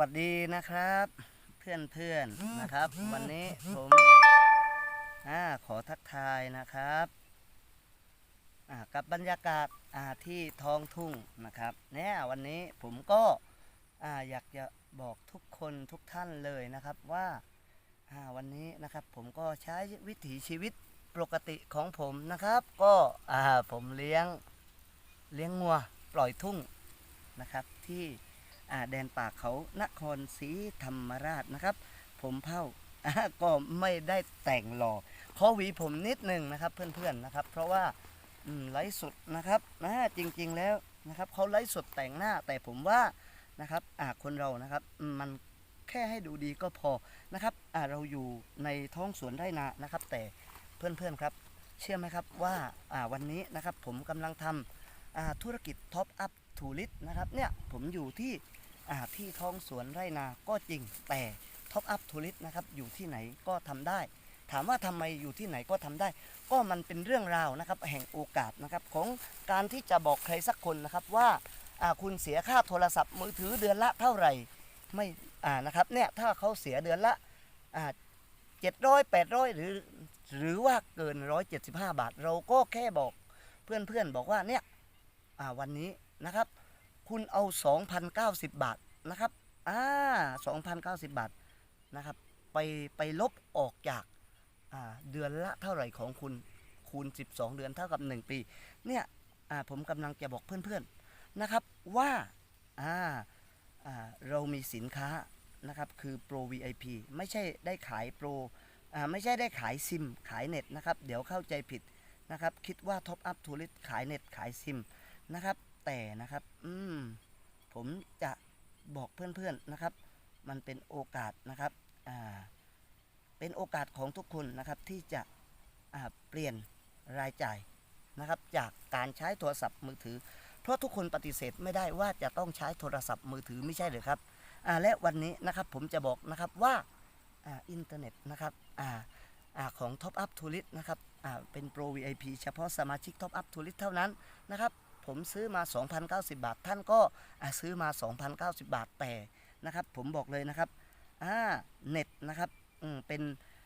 วัสดีนะครับ เพื่อนเพื่อนๆนะครับ วันนี้ผมอาขอทักทายนะครับอ่ากับบรรยากาศอ่าที่ท้องทุ่งนะครับเนี่ยวันนี้ผมก็อ่าอยากจะบอกทุกคนทุกท่านเลยนะครับว่าอ่าวันนี้นะครับผมก็ใช้วิถีชีวิตปกติของผมนะครับ ก็อ่าผมเลี้ยงเลี้ยงงัวปล่อยทุ่งนะครับที่อ่า แดนป่าเขานครศรีธรรมราชนะครับ ผมเผ่าก็ไม่ได้แต่งหล่อขอหวีผมนิดหนึ่งนะครับเพื่อนๆนะครับ เพราะว่าไลฟ์สดนะครับนะจริงๆแล้วนะครับเขาไลฟ์สดแต่งหน้าแต่ผมว่านะครับอาคนเรานะครับมันแค่ให้ดูดีก็พอนะครับอาเราอยู่ในท้องสวนไร่นานะครับ แต่เพื่อนๆครับเชื่อไหมครับว่าอาวันนี้นะครับผมกำลังทำอาธุรกิจท็อปอัพทูริสนะครับเนี่ยผมอยู่ที่ ที่ท้องสวนไร่นาก็จริงแต่ท็อปอัพทัวริสนะครับอยู่ที่ไหนก็ทำได้ ถามว่าทำไมอยู่ที่ไหนก็ทำได้ ก็มันเป็นเรื่องราวนะครับแห่งโอกาสนะครับของการที่จะบอกใครสักคนนะครับว่าคุณเสียค่าโทรศัพท์มือถือเดือนละเท่าไหร่ไม่นะครับเนี่ยถ้าเขาเสียเดือนละเจ็ดร้อยแปดร้อยหรือหรือว่าเกินร้อยเจ็ดสิบห้าบาท เราก็แค่บอกเพื่อนๆบอกว่าเนี่ยวันนี้นะครับ คุณเอา 2,090 บาทนะครับอ่า2,090 บาทนะครับ ไปไปลบออกจากอ่าเดือนละเท่าไหร่ของคุณคูณ 12 เดือนเท่ากับ 1 ปี เนี่ยอ่าผมกำลังจะบอกเพื่อนๆนะครับว่าอ่าอ่าเรามีสินค้านะครับคือ Pro VIP ไม่ใช่ได้ขายโปรอ่าไม่ใช่ได้ขายซิมขายเน็ตนะครับ เดี๋ยวเข้าใจผิดนะครับ คิดว่า Top Up t o u r i s t ขายเน็ตขายซิมนะครับ แต่นะครับ อืม ผมจะบอกเพื่อนๆนะครับ มันเป็นโอกาสนะครับ อ่า เป็นโอกาสของทุกคนนะครับ ที่จะอ่าเปลี่ยนรายจ่ายนะครับ จากการใช้โทรศัพท์มือถือ เพราะทุกคนปฏิเสธไม่ได้ว่าจะต้องใช้โทรศัพท์มือถือไม่ใช่หรือครับ อ่า และวันนี้นะครับผมจะบอกนะครับว่าอ่าอินเทอร์เน็ตนะครับอ่าอ่าของ Top Up Tourist นะครับอ่าเป็น Pro VIP เฉพาะสมาชิก Top Up Tourist เท่านั้นนะครับ ผมซื้อมา 2,090 บาท ท่านก็ซื้อมา 2,090 บาทแต่นะครับ ผมบอกเลยนะครับอ่าเน็ตนะครับอืมเป็น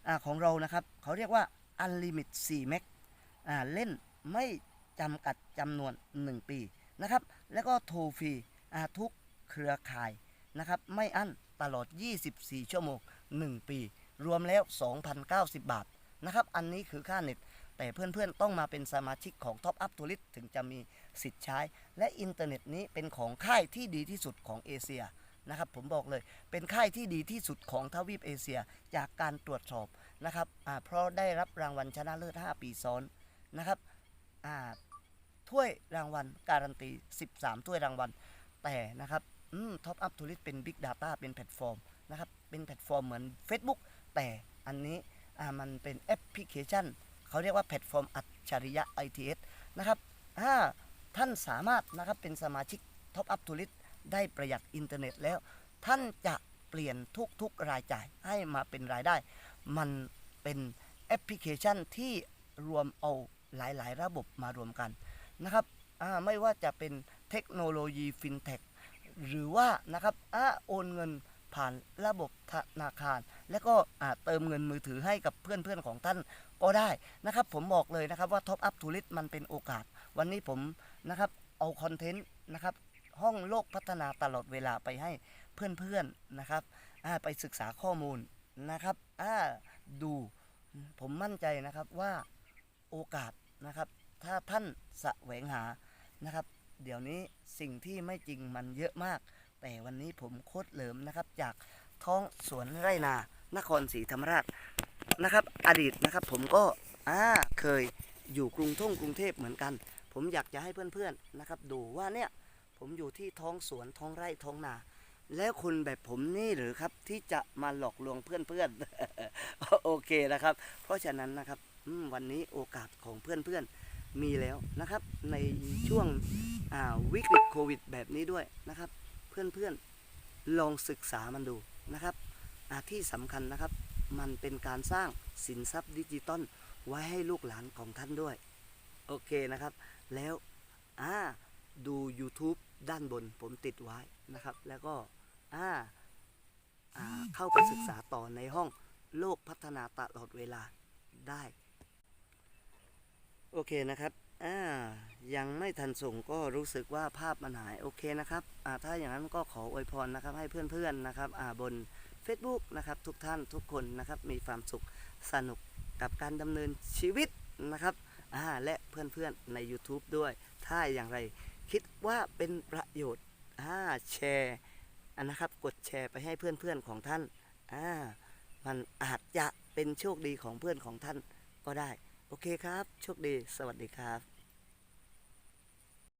อของเรานะครับ เขาเรียกว่า Unlimit 4 m b อ่าเล่นไม่จำกัดจำนวน 1 ปีนะครับ แล้วก็โทรฟรีอ่าทุกเครือข่ายนะครับ ไม่อั้นตลอด 24 ชั่วโมง 1 ปี รวมแล้ว 2,090 บาทนะครับ อันนี้คือค่าเน็ต แต่เพื่อนๆต้องมาเป็นสมาชิกของ Top Up Tourist ถึงจะมีสิทธิ์ใช้ และอินเทอร์เน็ตนี้เป็นของค่ายที่ดีที่สุดของเอเชียนะครับผมบอกเลยเป็นค่ายที่ดีที่สุดของทวีปเอเชียจากการตรวจสอบนะครับเพราะได้รับรางวัลชนะเลิศ 5 ปีซ้อนนะครับถ้วยรางวัลการันตี 13 ถ้วยรางวัล แต่นะครับท็อปอัพทูริสเป็น Big Data เป็นแพลตฟอร์มนะครับเป็นแพลตฟอร์มเหมือน Facebook แต่อันนี้มันเป็นแอปพลิเคชัน เขาเรียกว่าแพลตฟอร์มอัจฉริยะ ITS นะครับถ้าท่านสามารถนะครับเป็นสมาชิก Top Up Tourist ได้ประหยัดอินเทอร์เน็ตแล้ว ท่านจะเปลี่ยนทุกๆรายจ่ายให้มาเป็นรายได้ มันเป็นแอปพลิเคชันที่รวมเอาหลายๆ ระบบมารวมกันนะครับไม่ว่าจะเป็นเทคโนโลยีฟินเทคหรือว่านะครับอโอนเงินผ่านระบบธนาคาร และก็เติมเงินมือถือให้กับเพื่อนๆของท่าน ก็ได้นะครับผมบอกเลยนะครับว่า Top Up t o u r i s t มันเป็นโอกาส วันนี้ผมนะครับเอาคอนเทนต์นะครับห้องโลกพัฒนาตลอดเวลาไปให้เพื่อนๆนะครับไปศึกษาข้อมูลนะครับดูผมมั่นใจนะครับว่าโอกาสนะครับถ้าท่านแสวงหานะครับ เดี๋ยวนี้สิ่งที่ไม่จริงมันเยอะมาก แต่วันนี้ผมโคตรเหลิมนะครับจากท้องสวนไร่นา นครศรีธรรมราช นะครับ อดีตนะครับ ผมก็อ่าเคยอยู่กรุงท่งกรุงเทพเหมือนกัน ผมอยากจะให้เพื่อนๆนะครับ ดูว่าเนี่ยผมอยู่ที่ท้องสวนท้องไร่ท้องนา แล้วคนแบบผมนี่หรือครับที่จะมาหลอกลวงเพื่อนๆโอเคนะครับ เพราะฉะนั้นนะครับวันนี้โอกาสของเพื่อนๆมีแล้วนะครับ ในช่วงวิกฤตโควิด แบบนี้ด้วยนะครับ เพื่อนๆลองศึกษามันดูนะครับที่สำคัญนะครับ มันเป็นการสร้างสินทรัพย์ดิจิตอลไว้ให้ลูกหลานของท่านด้วย โอเคนะครับ แล้วอ่าดู YouTube ด้านบนผมติดไว้นะครับ แล้วก็อ่าอ่าเข้าไปศึกษาต่อในห้องโลกพัฒนาตลอดเวลาได้ โอเคนะครับอ่ายังไม่ทันส่งก็รู้สึกว่าภาพมันหายโอเคนะครับอ่าถ้าอย่างนั้นก็ขออวยพรนะครับให้เพื่อนๆนะครับอ่าบน Facebook นะครับทุกท่านทุกคนนะครับมีความสุขสนุกกับการดำเนินชีวิตนะครับและเพื่อนๆใน YouTube ด้วย ถ้าอย่างไรคิดว่าเป็นประโยชน์อ่าแชร์นะครับกดแชร์ไปให้เพื่อนๆของท่านอ่ามันอาจจะเป็นโชคดีของเพื่อนของท่านก็ได้ โอเคครับ โชคดี สวัสดีครับ